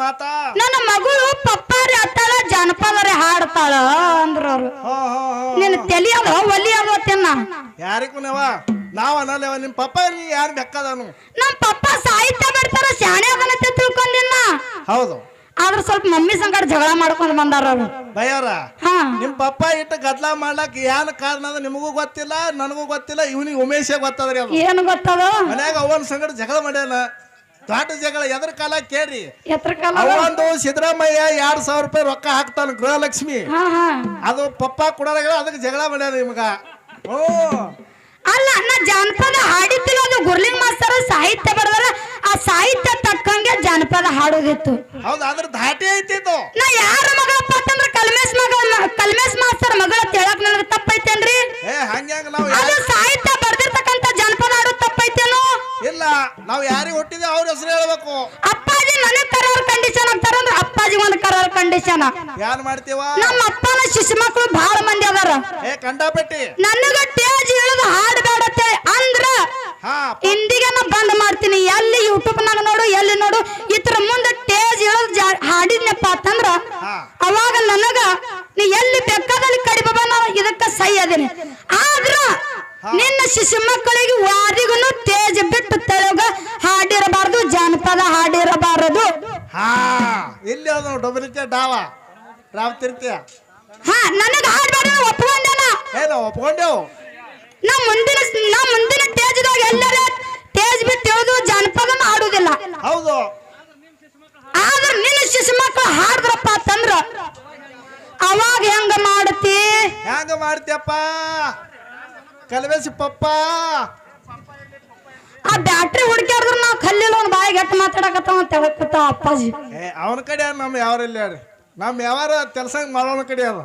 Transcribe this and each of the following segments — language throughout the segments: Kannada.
ಮಾತಾ? ನನ್ನ ಮಗಳು ಪಪ್ಪಾರಿ ಅತ್ತಾಳ ಜಾನಪದರಿ ಹಾಡ್ತಾಳ ಅಂದ್ರ ಅವ್ರು. ನಿನ್ನ ತಲಿ ಅದ ಒಲಿ ಅದ ತಿನ್ನ. ಯಾರಿಗೂ ನೀವ ನಾವ್ ಅನ್ನಲ್ಲವ ನಿಮ್ ಪಪ್ಪ ಇರ್ಲಿ ಯಾರು ಬೆಕ್ಕದನು? ನಮ್ ಪಪ್ಪ ಸಾಹಿತ್ಯ ಬಿಡ್ತಾರ ಶಾಣೆ ಅದನ್ನ ತಿಳ್ಕೊಂಡಿನ ಹೌದು. ಆದ್ರ ಸ್ವಲ್ಪ ಮಮ್ಮಿ ಸಂಗಡ ಜಗಳ ಮಾಡ್ಕೊಂಡು ಬಂದಾರ ಅವ್ರು. ಭಯರ ಹಾ. ನಿಮ್ ಪಪ್ಪ ಇಟ್ಟು ಗದ್ಲ ಮಾಡ್ಲಕ್ ಏನ್ ಕಾರಣ ಅದ ನಿಮಗೂ ಗೊತ್ತಿಲ್ಲ ನನಗೂ ಗೊತ್ತಿಲ್ಲ ಇವನಿಗೆ ಉಮೇಶ ಗೊತ್ತದ್ರಿ ಅದು. ಏನು ಗೊತ್ತದ? ಮನ್ಯಾಗ ಅವನ ಸಂಗಡ ಜಗಳ ಮಾಡ್ಯಾನ. ದೊಡ್ಡ ಜಗಳ ಎದ್ರ ಕಾಲ ಕೇಳ್ರಿ. ಎತ್ರ ಕಾಲ ಅವಂದು ಸಿದ್ದರಾಮಯ್ಯ ಎರಡ್ ಸಾವಿರ ರೂಪಾಯಿ ರೊಕ್ಕ ಹಾಕ್ತಾನ ಗೃಹಲಕ್ಷ್ಮಿ. ಹಾ ಹಾ. ಅದು ಪಪ್ಪ ಕೊಡೋದಾಗ ಅದಕ್ಕೆ ಜಗಳ ಮಾಡ್ಯಾರ ನಿಮ್ಗ. ಓ. ಅಲ್ಲ ನಾ ಜಾನಪದ ಹಾಡಿದ್ದಿಲ್ಲ ಅದು ಗುರ್ಲಿಂಗ್ ಮಾಸ್ತರ ಸಾಹಿತ್ಯ ಬರದಲ್ಲ ಆ ಸಾಹಿತ್ಯ ತಕ್ಕಂಗೆ ಜಾನಪದ ಹಾಡೋದಿತ್ತು. ಹೌದು ಅದ್ರ ಧಾಟಿ ಐತಿತ್ತು ನಾ ಯಾರ ಮಗಳಪ್ಪ ಅಂತಂದ್ರ ಕಲ್ಮೇಶ್ ಮಗ ಕಲ್ಮೇಶ್ ಮಾಸ್ತರ್ ಮಗಳ ಕೇಳಕ್ಕೆ ನನಗೆ ತಪ್ಪೈತೇನ್ರಿ ಏ ಹಂಗ್ಯಾಂಗ ನಾವು ಅದು ಸಾಹಿತ್ಯ ಬರ್ದಿರ್ತಕ್ಕಂತ ಜನಪದ ಹಾಡು ತಪ್ಪೈತೇನು ಇಲ್ಲ ನಾವು ಯಾರಿಗೆ ಹುಟ್ಟಿದೆ ಅವ್ರ ಹೆಸರು ಹೇಳ್ಬೇಕು. ಅಪ್ಪಾಜಿ ನನಗೆ ಕರಾರ್ ಕಂಡೀಷನ್ ಆಗ್ತಾರ ಅಂದ್ರೆ ಅಪ್ಪಾಜಿ ಒಂದು ಕರಾರ್ ಕಂಡೀಷನ್ ಏನ್ ಮಾಡ್ತೀವ? ನಮ್ಮ ಅಪ್ಪನ ಶಿಶು ಮಕ್ಕಳು ಬಹಳ ಮಂದಿ ಅದಾರ. ಏ ಕಂಡಾಪಟ್ಟಿ. ನನಗ ಟೇಜ್ ಇಳಿದು ಹಾಡಬೇಡತ್ತೆ ಅಂದ್ರ ಇಂದಿಗೆ ನಾ ಬಂದ್ ಮಾಡ್ತೀನಿ. ಎಲ್ಲಿ ಯೂಟ್ಯೂಬ್ ನಾಗ ನೋಡು ಎಲ್ಲಿ ನೋಡು ಇತರ ಮುಂದೆ ಟೇಜ್ ಇಳಿದು ಹಾಡಿದ್ನಪ್ಪ ಅಂತಂದ್ರ. ಅವಾಗ ನನಗ ನೀ ಎಲ್ಲಿ ಬೇಕಾದಲ್ಲಿ ಕಡಿಬಬ ನಾ ಇದಕ್ಕ ಸೈ ಅದೇನೆ. ಆದ್ರ ನಿನ್ನ ಶಿಶು ಮಕ್ಕಳಿಗೆ ವಾರಿಗೂ ತೇಜ್ ಬಿಟ್ಟು ತೆಳಗ ಹಾಡಿರಬಾರದು ಜಾನಪದ ಹಾಡಿರಬಾರದು. ಹಾ ಇಲ್ಲಿ ಅದ ಡೊಬರಿಕೆ ಡಾವ. ರಾವ್ ತಿರ್ತಿಯ ಹಾ ನನಗ ಹಾಡಬಾರದು ಒಪ್ಕೊಂಡೇನ? ಏ ನಾವು ಒಪ್ಕೊಂಡೇವು. ನಾ ಮುಂದಿನ ನಾ ಮುಂದಿನ ತೇಜದಾಗ ಎಲ್ಲರ ತೇಜ್ ಬಿಟ್ಟು ಇಳಿದು ಜಾನಪದ ಹಾಡುದಿಲ್ಲ. ಹೌದು. ಆದ್ರೆ ನಿನ್ನ ಶಿಶು ಮಕ್ಕಳು ಹಾಡಿದ್ರಪ್ಪ ಅಂತಂದ್ರ ಅವಾಗ ಹೆಂಗ ಮಾಡತಿ? ಹೆಂಗ ಮಾಡ್ತೀಯಪ್ಪ? ಕಲ್ವೇಸಿ ಪಪ್ಪ. ಆ ಬ್ಯಾಟ್ರಿ ಹುಡುಕ್ಯಾಡ್ದ್ರ ನಾವು ಕಲ್ಲಿಲ್ಲ ಒಂದ್ ಬಾಯಿಗೆ ಗಟ್ಟ ಮಾತಾಡಕತ್ತಾವ ಅಂತ ಹೇಳಕತ್ತ ಅಪ್ಪಾಜಿ. ಏ ಅವನ ಕಡೆ ನಮ್ಮ ಯಾವ್ರಿಲ್ಲ ರೀ ನಮ್ಮ ಯಾವಾರ ಕೆಲಸ ಮಾಡೋನ ಕಡೆ ಅದ.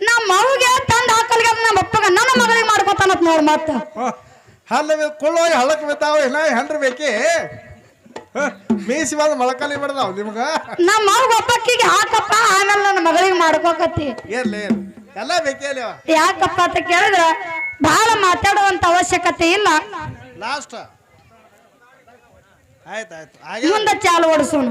ನಮ್ಮ ಮಗುಗೆ ತಂದ ಹಾಕಲ್ಗೆ ನಮ್ಮ ಅಪ್ಪಗ ನನ್ನ ಮಗಳಿಗೆ ಮಾಡ್ಕೊತಾನತ್ ನೋಡ್ ಮತ್ತ. ಹಲ್ಲ ಕೊಳ್ಳೋಗಿ ಹಳ್ಳಕ್ ಬಿದ್ದಾವ ಇನ್ನ ಹೆಂಡ್ರ ಬೇಕಿ? ಮೀಸಿ ಬಂದು ಮೊಳಕಲ್ಲಿ ಬಿಡದಾವ್ ನಿಮ್ಗ? ನಮ್ಮ ಮಗ ಒಬ್ಬಕ್ಕಿಗೆ ಹಾಕಪ್ಪ ಆಮೇಲೆ ನನ್ನ ಮಗಳಿಗೆ ಮಾಡ್ಕೋಕತ್ತಿ. ಇರ್ಲಿ. ಎಲ್ಲ ಬೇಕೇ ಯಾಕಪ್ಪ ಅಂತ ಕೇಳಿದ್ರ ಬಹಳ ಮಾತಾಡುವಂತ ಅವಶ್ಯಕತೆ ಇಲ್ಲ. ಲಾಸ್ಟ್ ಮುಂದೆ ಚಾಲು ಓಡಿಸೋಣ.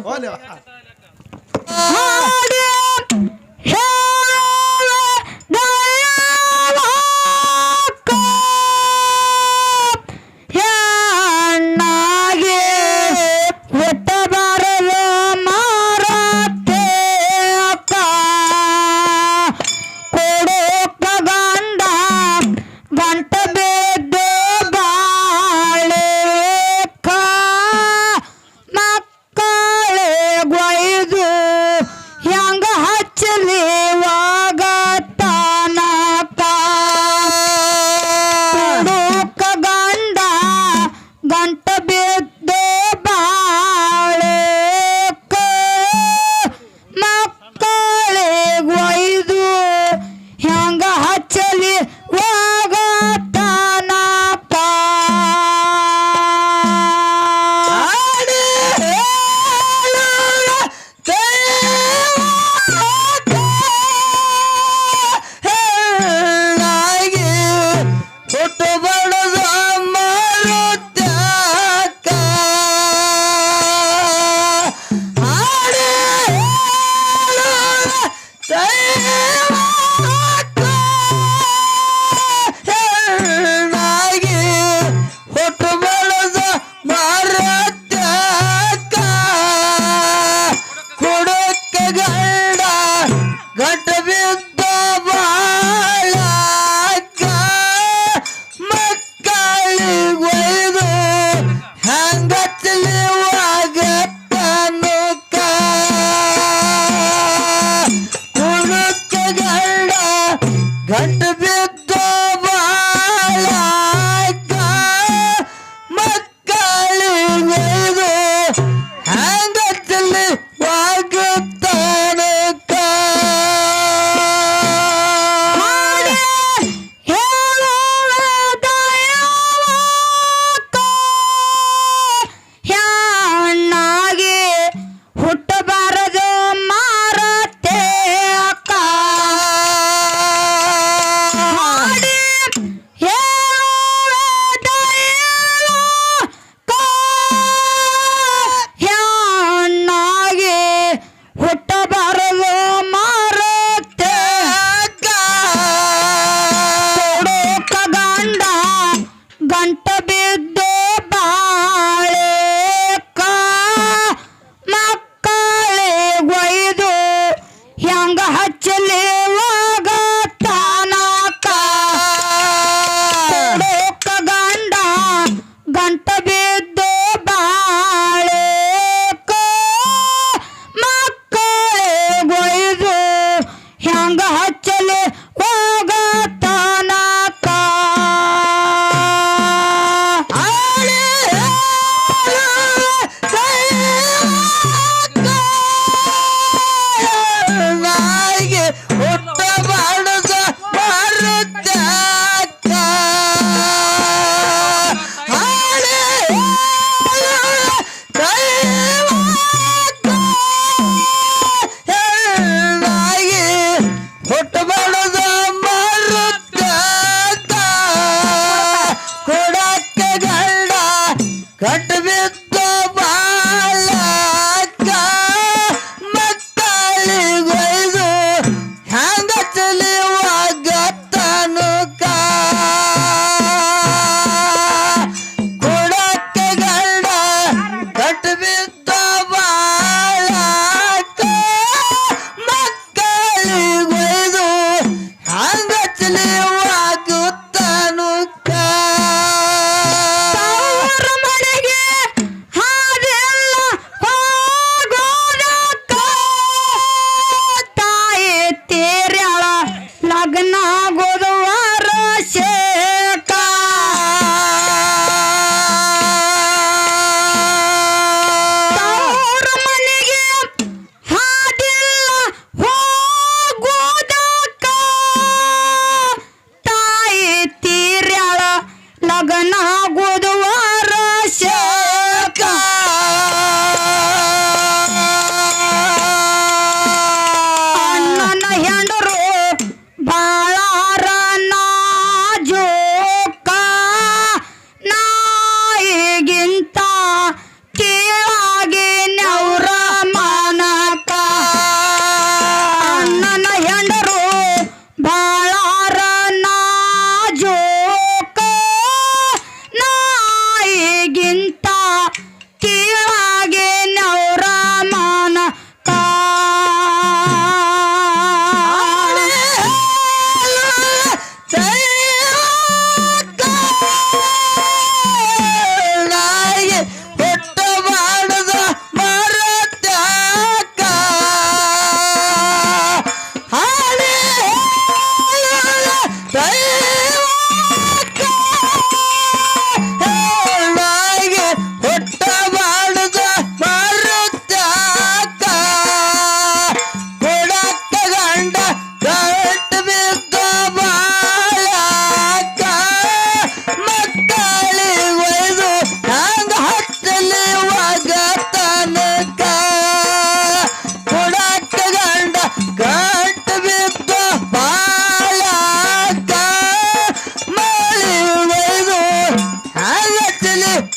ಗಂಟು ಬಿದ್ದ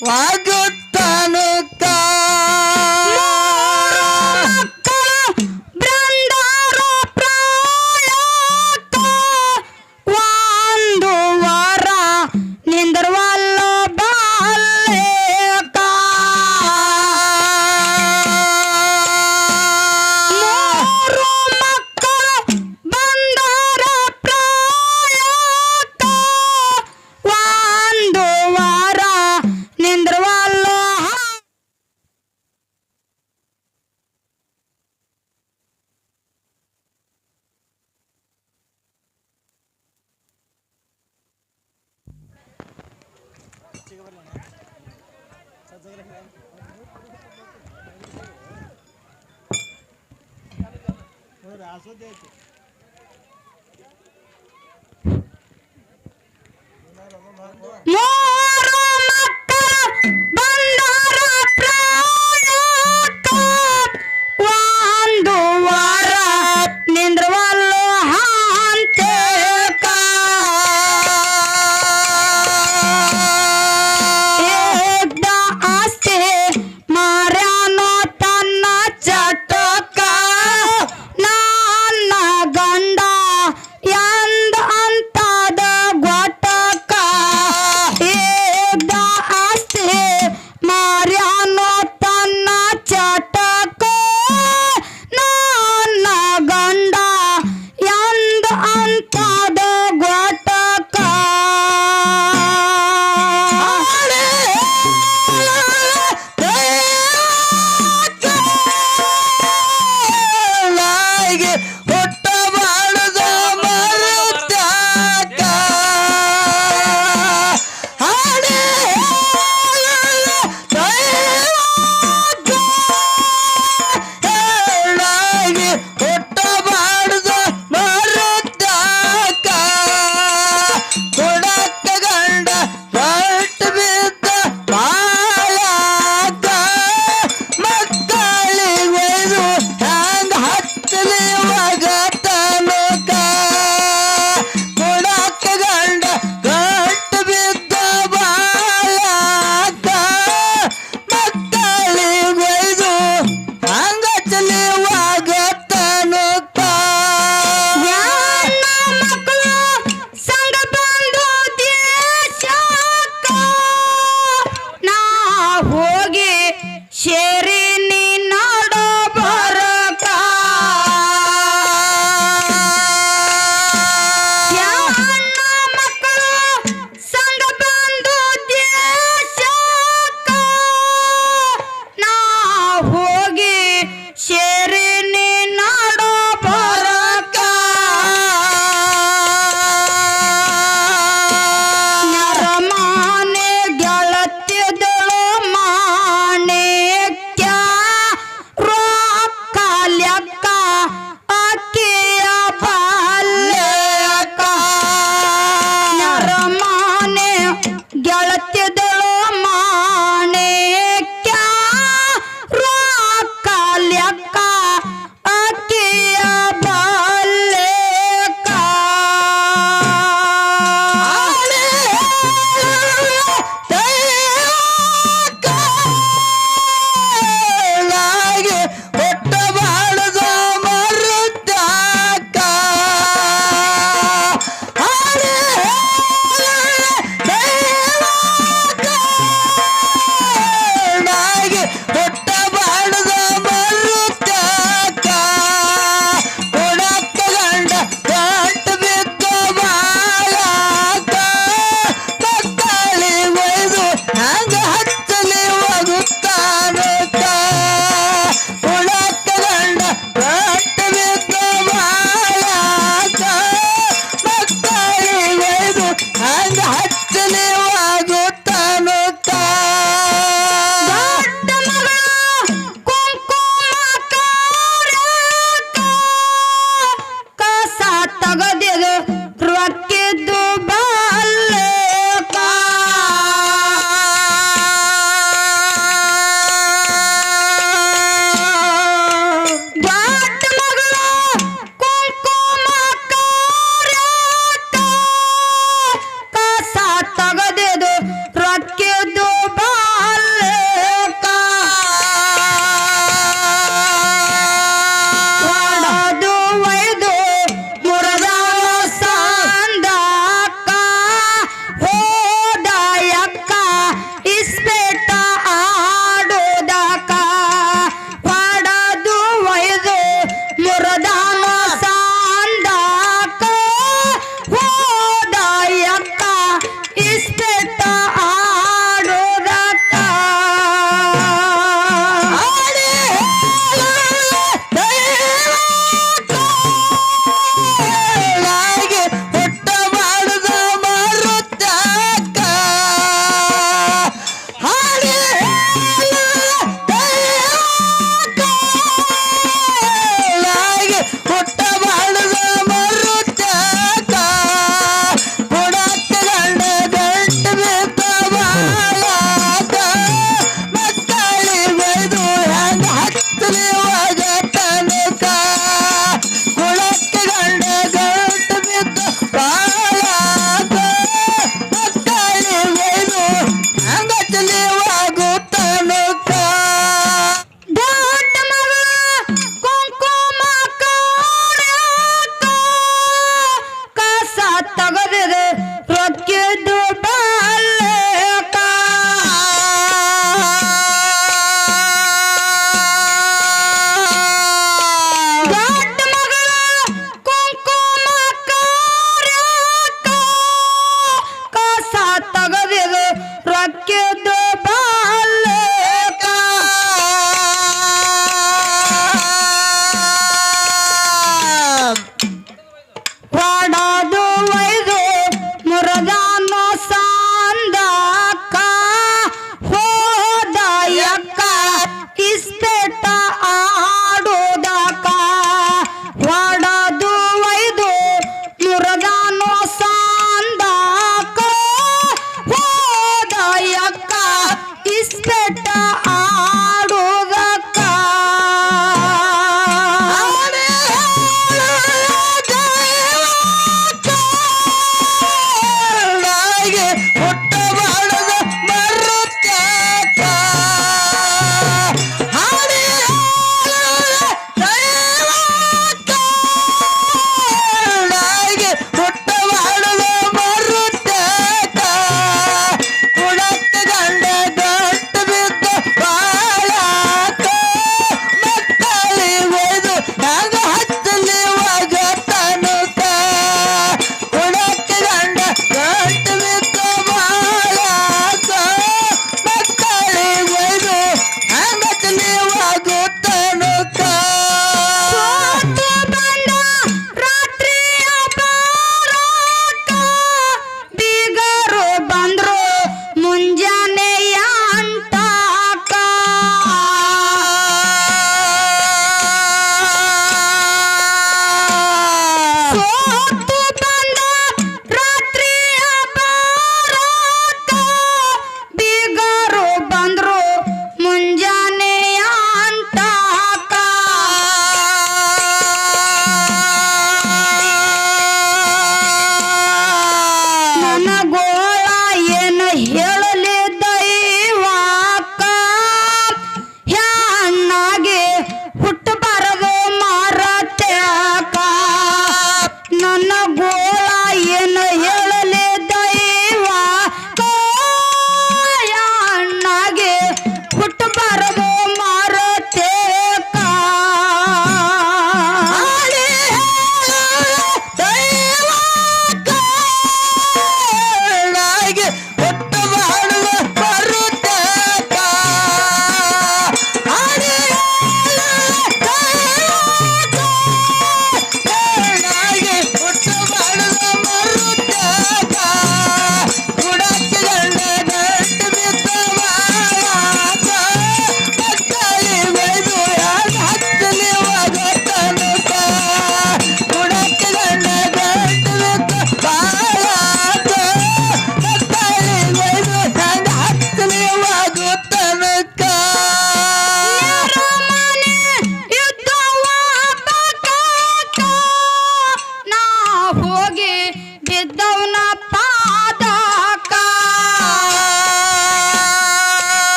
Why good? ಮೂರು ಮಕ್ಕಳು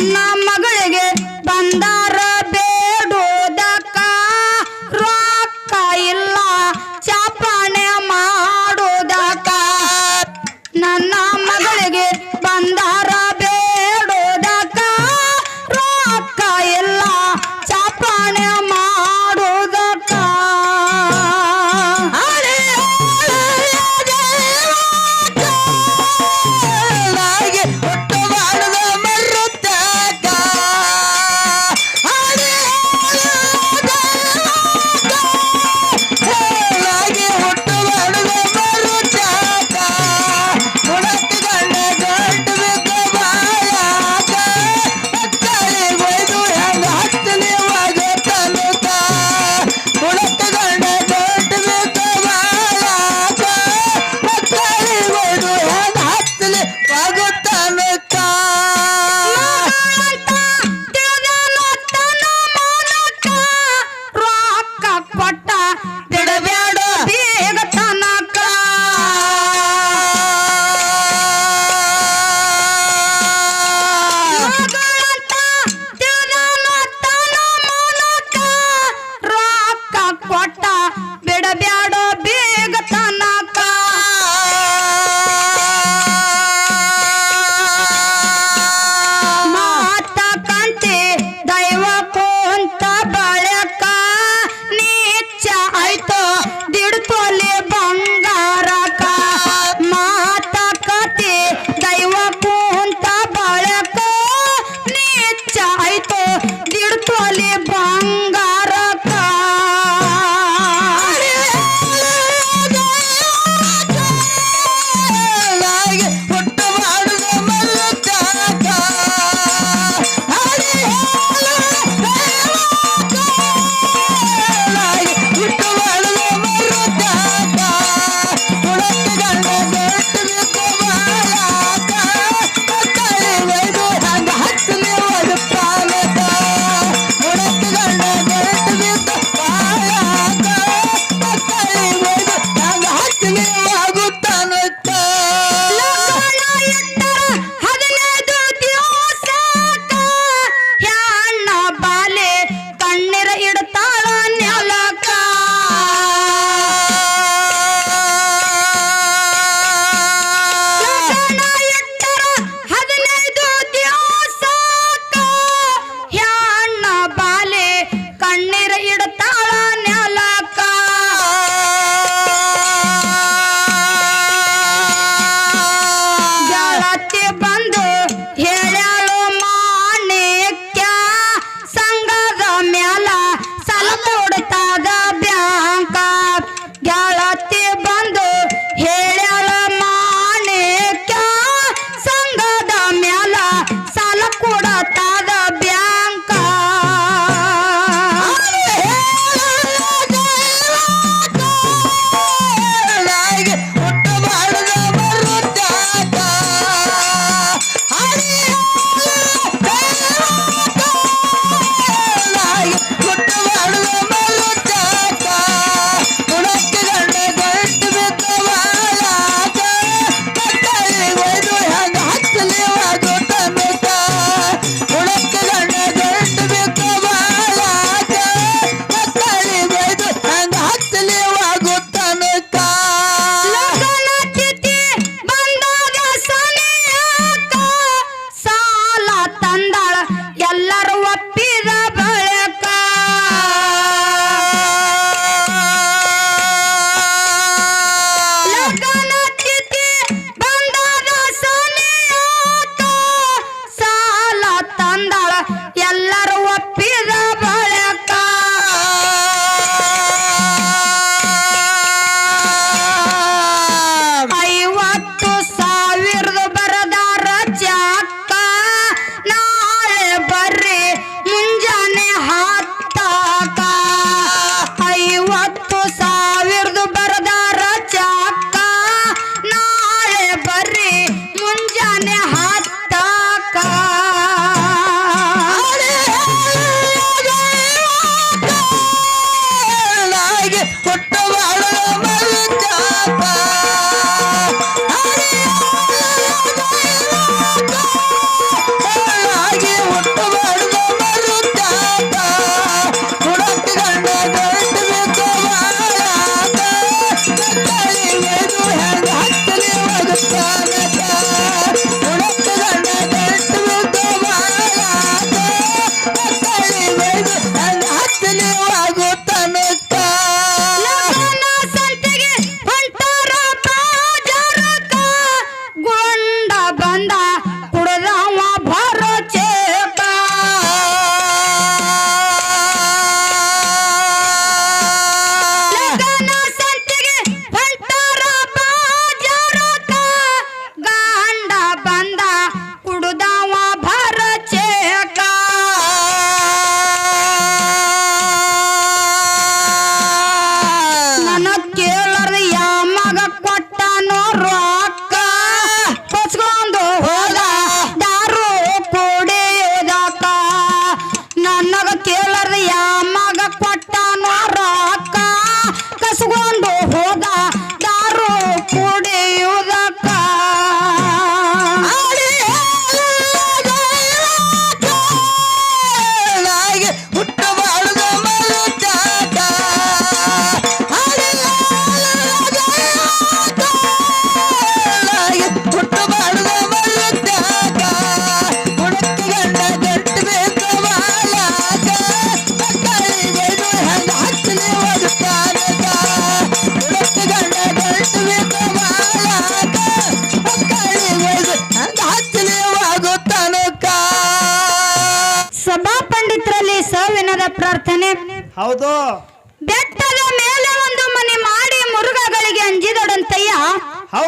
ನನ್ನ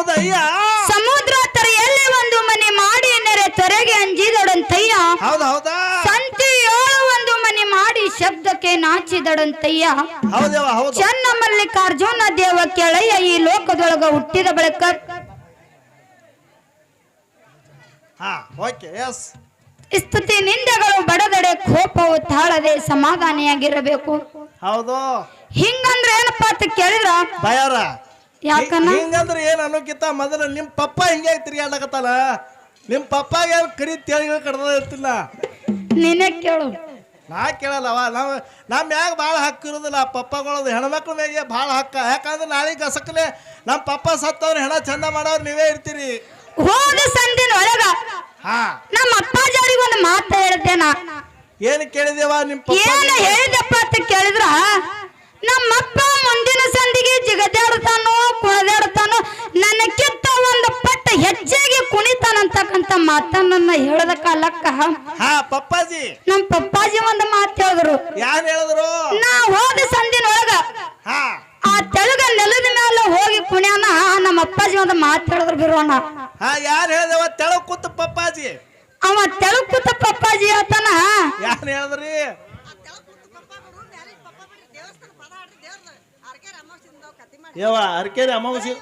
ಹೌದಯ್ಯ? ಸಮುದ್ರ ತರೆಯಲ್ಲಿ ಒಂದು ಮನೆ ಮಾಡಿ ನೆರೆ ತೆರೆಗೆ ಅಂಜಿದಡಂತಯ್ಯ. ಹೌದು ಹೌದಾ ಒಂದು ಮನೆ ಮಾಡಿ ಶಬ್ದಕ್ಕೆ ನಾಚಿದಡಂತಯ್ಯ. ಹೌದವ ಹೌದು. ಚನ್ನ ಮಲ್ಲಿಕಾರ್ಜುನ ದೇವ ಕೆಳಯ್ಯ ಈ ಲೋಕದೊಳಗ ಹುಟ್ಟಿದ ಬಳಿಕ. ಹಾ ಓಕೆ ಎಸ್ ಸ್ತುತಿ ನಿಂದೆಗಳು ಬಡದಡೆ ಕೋಪವು ತಾಳದೆ ಸಮಾಧಾನಿಯಾಗಿರಬೇಕು. ಹೌದು. ಹಿಂಗಂದ್ರೆ ಏನಪ್ಪಾ ಅಂತ ಕೇಳಿದ್ರ? ಯಾಕನ್ನ ಹಿಂಗಂದ್ರೆ ಏನ್ ಅನ್ನೋಕಿತ್ತ ಮೊದಲು ನಿಮ್ ಪಪ್ಪ ಹಿಂಗೆ ತಿರ್ಗಾಡಕತ್ತಲ್ಲ ನಿಮ್ ಪಪ್ಪಾಗ ಕರಿ ತೇಳಿಗಳು ಕಡ್ದ ಇರ್ತಿಲ್ಲ ನೀನೇ ಕೇಳು. ನಾ ಕೇಳಲ್ಲವ ನಾವು ನಮ್ ಯಾಕೆ ಭಾಳ ಹಕ್ಕು ಇರೋದಿಲ್ಲ ಪಪ್ಪಗಳದು ಹೆಣ್ಮಕ್ಳ ಮೇಲೆ ಭಾಳ ಹಕ್ಕ. ಯಾಕಂದ್ರೆ ನಾಳೆ ಗಸಕ್ಲೆ ನಮ್ಮ ಪಪ್ಪ ಸತ್ತವ್ರ ಹೆಣ ಚಂದ ಮಾಡೋರು ನೀವೇ ಇರ್ತೀರಿ. ಹೋದ ಸಂದಿನ ಒಳಗ ಹಾ. ನಮ್ಮ ಅಪ್ಪಾಜಾರಿಗೆ ಒಂದು ಮಾತು ಹೇಳ್ತೇನ. ಏನು ಕೇಳಿದೇವ ನಿಮ್ಮ ಪಪ್ಪ ಏನ ಹೇಳಿದಪ್ಪ ಅಂತ ಕೇಳಿದ್ರ? ನಮ್ಮಪ್ಪ ಮುಂದಿನ ಸಂದಿಗೆ ಜಿಗದಾಡ್ತಾನೋ ಕುಣದಾಡ್ತಾನೋ ನನಕ್ಕಿಂತ ಒಂದು ಪಟ್ಟ ಹೆಚ್ಚಾಗಿ ಕುಣಿತಾನಂತಕ್ಕಂತ ಮಾತನ್ನ ಹೇಳದ ಕಾಲಕ್ಕ ಹಾ ಪಪ್ಪಾಜಿ. ನಮ್ಮ ಪಪ್ಪಾಜಿ ಒಂದು ಮಾತು ಹೇಳಿದ್ರು. ಯಾರು ಹೇಳಿದ್ರು? ನಾ ಹೋದ ಸಂದಿನೊಳಗ ಆ ತೆಳಗ ನೆಲದ ಮೇಲೆ ಹೋಗಿ ಕುಣ್ಯಾನ ನಮ್ಮ ಅಪ್ಪಾಜಿ ಒಂದು ಮಾತು ಹೇಳಿದ್ರು ಬಿರೋಣ ಹಾ ಯಾರು ಹೇಳಿದವ ತೆಳ ಕೂತು ಪಪ್ಪಾಜಿ. ಅವ ತೆಳುಗ್ ಕೂತ ಪಪ್ಪಾಜಿ ಹೇಳ್ತಾನ. ಯಾರು ಹೇಳಿದ್ರಿ? ಯವ್ವ ಅಮಾವಾಸ್ಯ. ಅಮಾವಾಸ್ಯೆ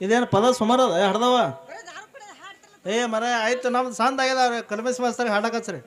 ಇದೇನು ಪದ ಸುಮಾರು ಅದ ಹಡ್ದವ ಏ ಮರ ಆಯ್ತು ನಮ್ದು ಸಂದ ಆಗ್ಯದ ಕಲಮೇಶ್ ಮಾಸ್ತರ್ ಹಾಡಕಚ್ರಿ